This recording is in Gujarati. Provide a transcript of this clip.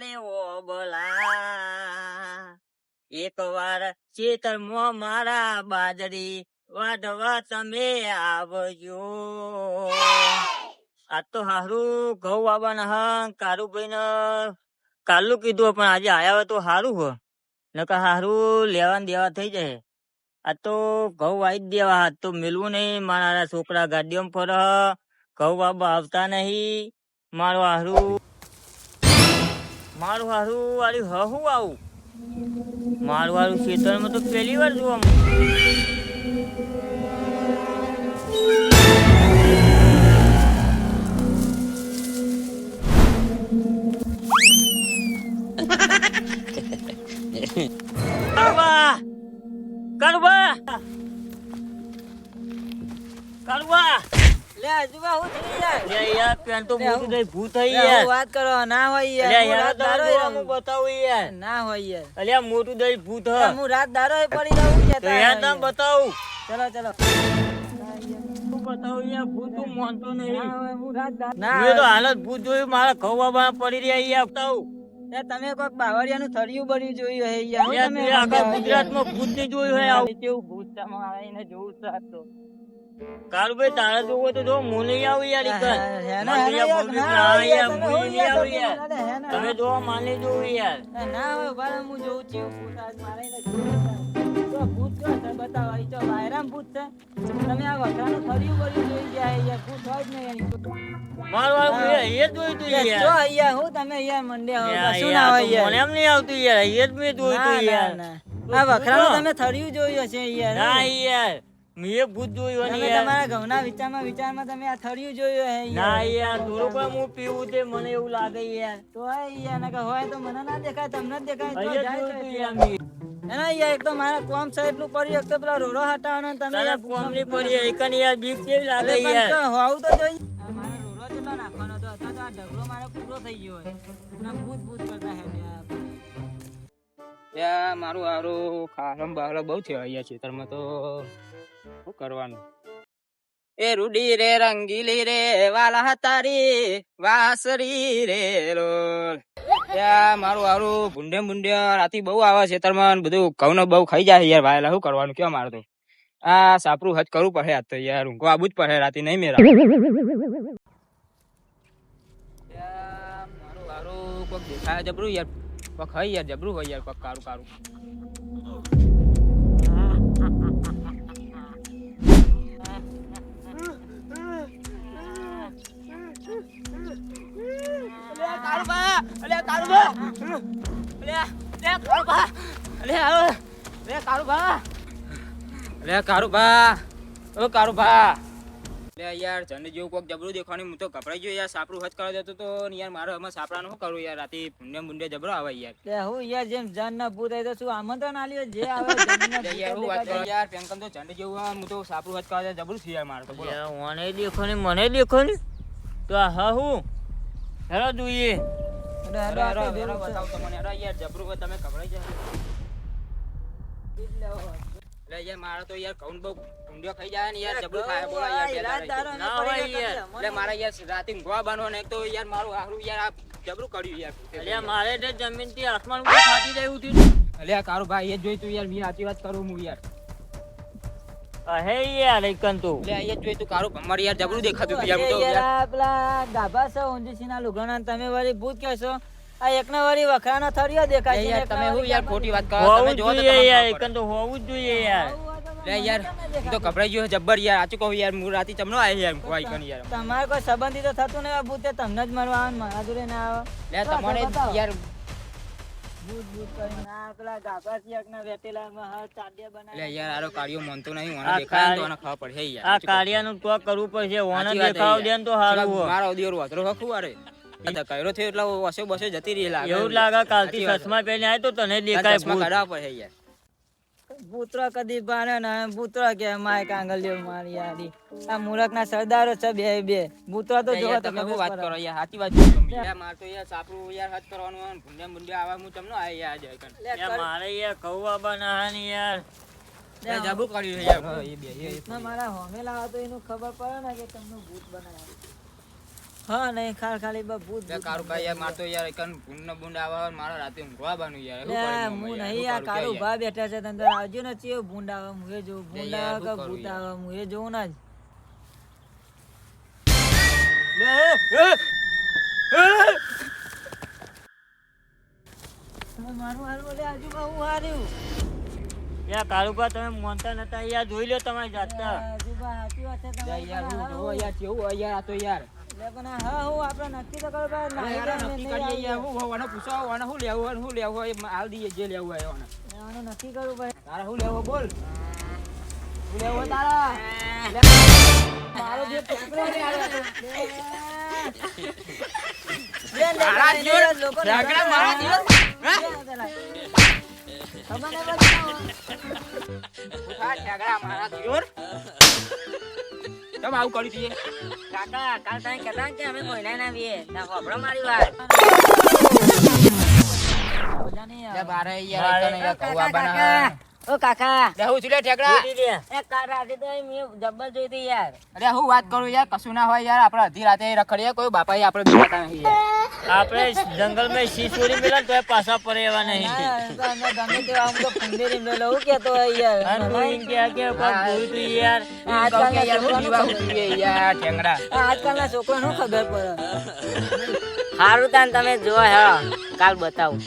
રે ઓબલા એક વાર ચેતરમાં મારા બાજરી વાઢવા તમે આવજો. આ તો હારું ઘઉં આવવાના હા કારુભાઈ ને કાલુ કીધું પણ આજે આયા હોય તો હારું હો. નકા હારું લેવા દેવા થઈ જાય. આ તો ઘઉં આવી દેવા તો મિલવું નહીં. મારા છોકરા ગાડીઓમાં ફર ઘઉં બાબા આવતા નહીં. મારું હારું મારું હારું વાળી હ આવું મારું હારું ખેતરમાં તો પહેલી વાર જોવા મળ્યું. કડવા કાળુબા! હું થઈ યાર. લે યાર પેન તો મોટું થઈ ભૂત થઈ યાર. વાત કરો ના હોય યાર હું યાર રાત તમે દાડો જોવા હું બતાવું યાર. ના હોય યાર. અલ્યા મોટું દહીં ભૂત હ. હું રાત દાડો પડી રહું તો યાર તમે બતાવું. ચલો ચલો. બતાવું યાર ભૂત તું માનતો નહીં. હું રાત દાડો મેં તો હાલત ભૂત જોયું મારા ખવા પડી રહ્યા યાર બતાવું. તમે કોઈક બાવળિયાનું થળિયું બન્યું જોયું હે યાર તમે આખા ગુજરાતમાં ભૂત નહીં જોયું હે આવું. કેવું ભૂત આવીને જોવું તો જો હું નહીં આવું યાર યાર તમે નહીં આવું યાર. હો યાર, તમે હે. ના. તમે જોવા માની જોવું યાર. ના, ના હોય હું જોઉં છું મારે એને જોવું છે. તો ભૂત કયો છે બતાવો અહીં તો વાયરામ ભૂત છે. તમે આ વખરાનું થળિયું બળ્યું જોઈ ગયા યાર ભૂત હોય જ નહીં મારું વાળું એ એ જોયું તું યાર, યાર. જો અહીંયા હું તમે યાર મંડ્યા હો, યાર, કશું યાર, ના તો હોય મને એમ નહીં આવતું યાર એ જ મેં જોયું તું યાર. આ વખરાનું તમે થળિયું જોયું હશે યાર ના? યાર. મેં ભૂત જોયું અને ને યાર. તમારા ઘઉંના વિચારમાં વિચારમાં તમે આ થળિયું જોયું હે ના યાર યાર થોડું પણ હું પીવું તે મને એવું લાગે યાર. તો આ યાર ના હોય તો મને ના દેખાય તમને જ દેખાય તો જાય તો યાર. યાર એના યાર એક તો મારા કોમ છે એટલું પડ્યું એક તો પેલા રોરો હટાવવાનો તમે તને કોમની પડી એકન યાર બીક કેવી લાગે યાર? તો હોવું તો જોઈએ. આ રોરો કેટલો નાખવાનો હતો? અત્યારે તો આ ઢગલો મારો પૂરો થઈ ગયો હોય. ના ભૂત ભૂત કરતા હે ત્યાં મારું હારું ખારમ બારમ બહુ છે અહીંયા ખેતરમાં તો. શું કરવાનું? એ રૂડી રે, રંગીલી રે, વાલા તારી વાસરી રે લોલ મારું હારું ભૂંડે ભૂંડે રાતી બહુ આવે ખેતરમાં ને બધું ઘઉં બહુ ખાઈ જાય યાર ભાઈ. શું કરવાનું? કેવા મારે આ સાપરું હજ કરવું પડે આજ તો યાર. ઊંઘો આવું જ પડે રાતી, નહીં મેરા. મારું હારું કોક દેખાય જબરું યાર. કોક હોય યાર, જબરું હોય યાર કોક કારું કારું. અરે કારુભા. ઓ કારુભા. લે યાર જન જેવું કોક જબરું દેખાણી હું તો ગભરાઈ ગયો યાર. સાપરું હજ કરવા જતો તો યાર મારે હમણાં સાપરાનું શું કરું યાર? રાતે ભૂંડે ભૂંડે જબરો આવે યાર. લે હું યાર જેમ જાન ના ભૂત આવી તો શું આમંત્રણ આલ્યો? જે આવે યાર હું વાત કરું. યાર પેંકમ તો ઝંડે જેવું આવે, હું તો સાપરું હજ કરવા જબરું છે યાર મારે તો બોલો. મને દેખો ને મને દેખો ને. તો હા હું. હેલો જોઈએ. અરે, અરે, અરે, અરે. બતાવું તમને અરે યાર જબરું હોય તમે ગભરાઈ જાય એટલે યાર મારે તો યાર ઘઉં બહુ ભૂંડિયો ખાઈ જાય ને યાર જબરું ખાય. બોલો યાર ના હોય યાર. એટલે મારા યાર રાતે ઊંઘવા બાનો ને તો યાર મારું હારું યાર આ જબરું કર્યું યાર. અલ્યા મારે તે જમીનથી આસમાન ઉપર ફાટી રહ્યું હતું અલ્યા કારું ભાઈ એ જોઈ તું યાર મેં સાચી વાત કરું હું યાર. હે યાર એકન તું. લે જ જોઈ તું કારું ભમર યાર જબરું દેખાતું યાર તો યાર. પેલા ગાભા છે ઊંધીસીના ને તમે વળી ભૂત કહેશો આ એકના વળી વખરાનો થરિયો દેખાય યાર તમે હું યાર ખોટી વાત કરો તમે જોવો તો યાર એકન તો હોવું જ જોઈએ યાર. લે યાર તો કપડાઈ ગયો જબ્બર યાર આચું કહું યાર હું રાતી ચમનો આય યાર કોઈ કન યાર. તમારે કોઈ સંબંધી તો થતું નહીં ભૂતે તમને જ મરવા આવે મારા જોડે ના આવે. લે તમારે યાર ભૂત ભૂત કરીને આ પેલા ગાભા છે વેટેલામાં હાથ ચાંદિયા લે બનાવ્યા. યાર આરો કાર્યો મનતો નહીં મને દેખાય તો કાર્ય- ખબર પડે. હે યાર આ તો કરવું પડશે ઓને દેખાવ. તો મારો હકું આ થયો એટલે વસે બસે જતી રહી લાગે એવું લાગે કાલથી. ચશ્મા પહેરીને આવ્યો તો તને દેખાય ચશ્મા કાઢવા પડે યાર. પુત્ર કદી બારે ને પુત્ર કે માય કાંગલિયો મારી યારી આ મૂરખ ના સરદારો છે બે બે. પુત્ર તો જોવો તમે હું વાત કરો યાર સાચી વાત છે. યાર માર તો યાર સાપરું યાર હાથ કરવાનું હોય ભૂંડે ભૂંડે આવા હું તમને આ યાર જાય. યાર મારે યાર કૌવા બનાવવાની યાર. જાબુ કર્યું છે યાર. એ બે એ મારા હોમેલા હતો એનું ખબર પડે ને કે તમને ભૂત બનાવ્યું. હા નહીં ખાલી ખાલી બસ ભૂત લે કારુભાઈ યાર માર તો યાર એકન ભૂંડ બુંડ આવે મારા રાતે ઊંઘવા યાર. શું લે, કરું હું મમ્મી યાર? નહીં શું આ કરું કાળુ કે ભા બેઠા છે તને આવજો ને ચિયો ભૂંડ આવે હું એ જોઉં ભૂંડ આવે કે ભૂત આવે હું એ જોઉં ને જ. તમે મારું હારું બોલે આજુબા હું હાર્યું. યાર કાળુભા તમે મોનતા નતા યાર જોઈ લો તમારી જાતના. યાર કેવું યાર આ તો યાર. પણ હા હું આપણે નક્કી તો કરો ભાઈ ના યાર નક્કી કરી લઈએ. હું હોવાનું પૂછો હોવાનું શું લેવું હોય શું લેવું હોય હાલ દઈએ જે લેવું હોય એને લેવાનું નક્કી કરું ભાઈ તારે શું લેવો બોલ શું લેવો તારા મારો જે. લે, લે, મારા લે, લોકો હરાવે. મારા. હે? પેલા. ખબર નહીં પડતી ને. મારા દિયોર. કેમ આવું કરી દઈએ કાકા કાલ તમે કહેતા કે અમે કોઈના ના આવીએ. ના હોભળો મારી વાત. ઓ કાકા. ઠેકડા. એ રાતે તો મેં જબ્બર જોઈ હતી યાર. અરે હું વાત કરું યાર કશું ના હોય યાર આપણે અધી રાતે રખડીએ કોઈ બાપા આપણે બીજાતા નહીં યાર આપણે જંગલમાં શી ચોરી મેલા તો પાછા પડે એવા નહીં. ગમે તે આમ તો ફુંદેરી યાર. તું કે કે કોક ભૂત તું યાર આજકાલના યાર હું છોકરાઓને દીવા ખબર- યાર ઠેંગડા. આજકાલના છોકરાને ખબર પડે. સારું તાન તમે જો હે કાલ બતાવું.